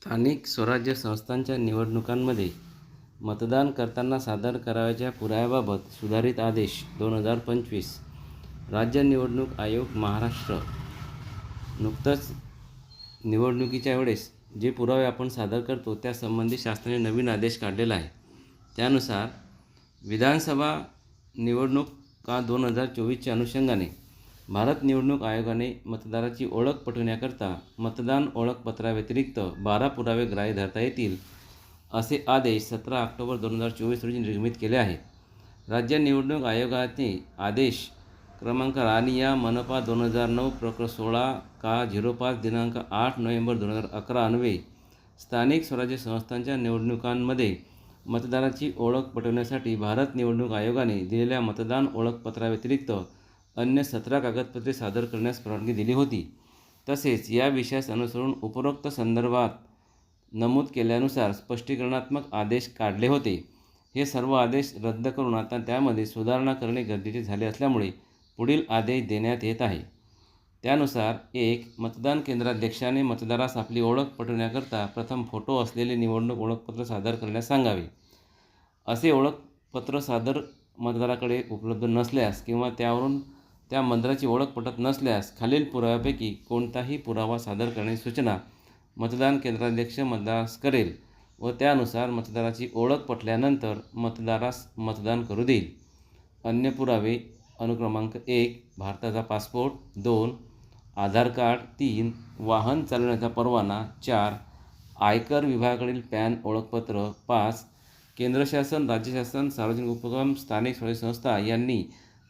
स्थानिक स्वराज्य संस्थांच्या निवडणुकांमध्ये मतदान करताना सादर करावयाच्या पुराव्याबाबत सुधारित आदेश दोन हजार पंचवीस. राज्य निवडणूक आयोग महाराष्ट्र. नुकतंच निवडणुकीच्या वेळेस जे पुरावे आपण सादर करतो त्यासंबंधी शासनाने नवीन आदेश काढलेला आहे. त्यानुसार विधानसभा निवडणूक का दोन हजार चोवीसच्या अनुषंगाने भारत निवडणूक आयोगाने मतदाराची ओळख पटवण्याकरता मतदान ओळखपत्राव्यतिरिक्त बारा पुरावे ग्राह्य धरता येतील असे आदेश सतरा ऑक्टोबर दोन हजार चोवीस रोजी निर्गमित केले आहेत. राज्य निवडणूक आयोगाने आदेश क्रमांक रानिया मनपा दोन हजार नऊ प्रकर सोळा का झिरो पाच दिनांक आठ नोव्हेंबर दोन हजार अकरा अन्वे स्थानिक स्वराज्य संस्थांच्या निवडणुकांमध्ये मतदाराची ओळख पटवण्यासाठी भारत निवडणूक आयोगाने दिलेल्या मतदान ओळखपत्राव्यतिरिक्त अन्य सतरा कागदपत्रे सादर करण्यास परवानगी दिली होती. तसेच या विषयास अनुसरून उपरोक्त संदर्भात नमूद केल्यानुसार स्पष्टीकरणात्मक आदेश काढले होते. हे सर्व आदेश रद्द करून आता त्यामध्ये सुधारणा करणे गरजेचे झाले असल्यामुळे पुढील आदेश देण्यात येत आहे. त्यानुसार एक मतदान केंद्राध्यक्षाने मतदारास आपली ओळख पटवण्याकरता प्रथम फोटो असलेले निवडणूक ओळखपत्र सादर करण्यास सांगावे. असे ओळखपत्र सादर मतदाराकडे उपलब्ध नसल्यास किंवा त्यावरून त्या मंदिराची ओळख पटत नसल्यास खालील पुराव्यापैकी कोणताही पुरावा सादर करण्याची सूचना मतदान केंद्राध्यक्ष मतदारास करेल व त्यानुसार मतदाराची ओळख पटल्यानंतर मतदारास मतदान करू देईल. अन्य पुरावे अनुक्रमांक एक भारताचा पासपोर्ट दोन आधार कार्ड तीन वाहन चालवण्याचा परवाना चार आयकर विभागाकडील पॅन ओळखपत्र पाच केंद्र शासन राज्य शासन सार्वजनिक उपक्रम स्थानिक स्वराज्य संस्था यांनी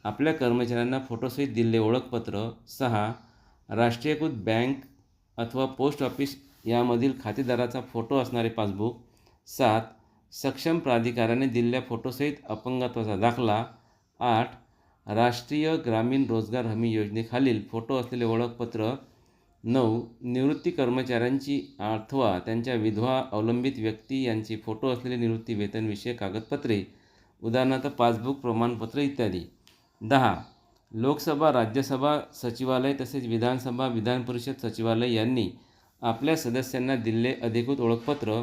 आपल्या कर्मचाऱ्यांना फोटोसहित दिलेले ओळखपत्र सहा राष्ट्रीयकृत बँक अथवा पोस्ट ऑफिस यामधील खातेदाराचा फोटो असणारे पासबुक सात सक्षम प्राधिकाऱ्याने दिलेल्या फोटोसहित अपंगत्वाचा दाखला आठ राष्ट्रीय ग्रामीण रोजगार हमी योजनेखालील फोटो असलेले ओळखपत्र नऊ निवृत्ती कर्मचाऱ्यांची अथवा त्यांच्या विधवा अवलंबित व्यक्ती यांची फोटो असलेले निवृत्ती वेतनविषयक कागदपत्रे उदाहरणार्थ पासबुक प्रमाणपत्र इत्यादी. दहा. लोकसभा राज्यसभा सचिवालय तसेच विधानसभा विधान परिषद सचिवालय यांनी आपल्या सदस्यांना दिलेले अधिकृत ओळखपत्र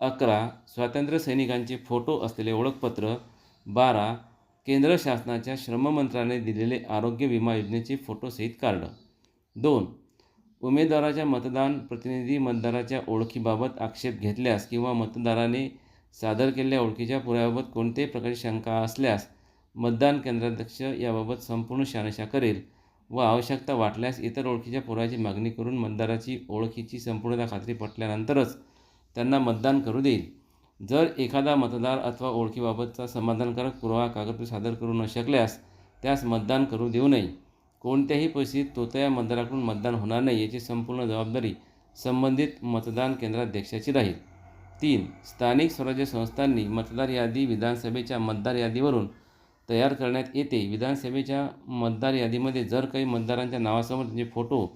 अकरा. स्वातंत्र्य सैनिकांचे फोटो असलेले ओळखपत्र बारा. केंद्र शासनाच्या श्रम मंत्रालयाने दिलेले आरोग्य विमा योजनेचे फोटोसहित कार्ड. दोन. उमेदवाराच्या मतदान प्रतिनिधी मतदाराच्या ओळखीबाबत आक्षेप घेतल्यास किंवा मतदाराने सादर केलेल्या ओळखीच्या पुराव्याबाबत कोणत्याही प्रकारची शंका असल्यास मतदान केंद्राध्यक्ष याबाबत संपूर्ण शहानिशा करेल व आवश्यकता वाटल्यास इतर ओळखीच्या पुराची मागणी करून मतदाराची ओळखीची संपूर्णता खात्री पटल्यानंतरच त्यांना मतदान करू देईल. जर एखादा मतदार अथवा ओळखीबाबतचा समाधानकारक पुरावा कागदपत्र सादर करू न शकल्यास त्यास मतदान करू देऊ नये. कोणत्याही परिस्थितीत तोतया मतदाराकडून मतदान होणार नाही याची संपूर्ण जबाबदारी संबंधित मतदान केंद्राध्यक्षाची राहील. तीन स्थानिक स्वराज्य संस्थांनी मतदार यादी विधानसभेच्या मतदार यादीवरून तयार करण्यात येते. विधानसभेच्या मतदार यादीमध्ये जर काही मतदारांच्या नावासमोर त्यांचे फोटो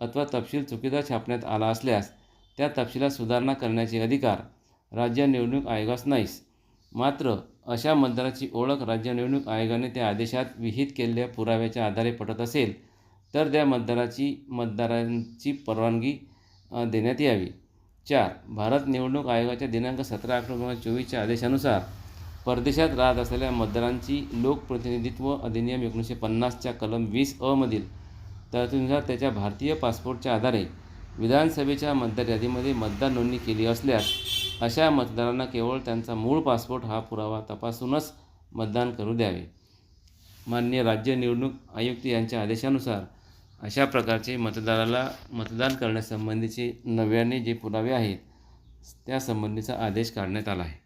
अथवा तपशील चुकीचा छापण्यात आला असल्यास त्या तपशिलात सुधारणा करण्याचे अधिकार राज्य निवडणूक आयोगास नाहीस. मात्र अशा मतदाराची ओळख राज्य निवडणूक आयोगाने त्या आदेशात विहित केलेल्या पुराव्याच्या आधारे पटत असेल तर त्या मतदाराची मतदारांची परवानगी देण्यात यावी. चार भारत निवडणूक आयोगाच्या दिनांक सतरा ऑक्टोबर दोन हजार चोवीसच्या आदेशानुसार परदेशात राहत असलेल्या मतदारांची लोकप्रतिनिधित्व अधिनियम एकोणीसशे पन्नासच्या कलम वीस अमधील तरतुदीनुसार त्याच्या भारतीय पासपोर्टच्या आधारे विधानसभेच्या मतदार यादीमध्ये मतदार नोंदणी केली असल्यास अशा मतदारांना केवळ त्यांचा मूळ पासपोर्ट हा पुरावा तपासूनच मतदान करू द्यावे. मान्य राज्य निवडणूक आयुक्त यांच्या आदेशानुसार अशा प्रकारचे मतदाराला मतदान करण्यासंबंधीचे नव्याने जे पुरावे आहेत त्यासंबंधीचा आदेश काढण्यात आला आहे.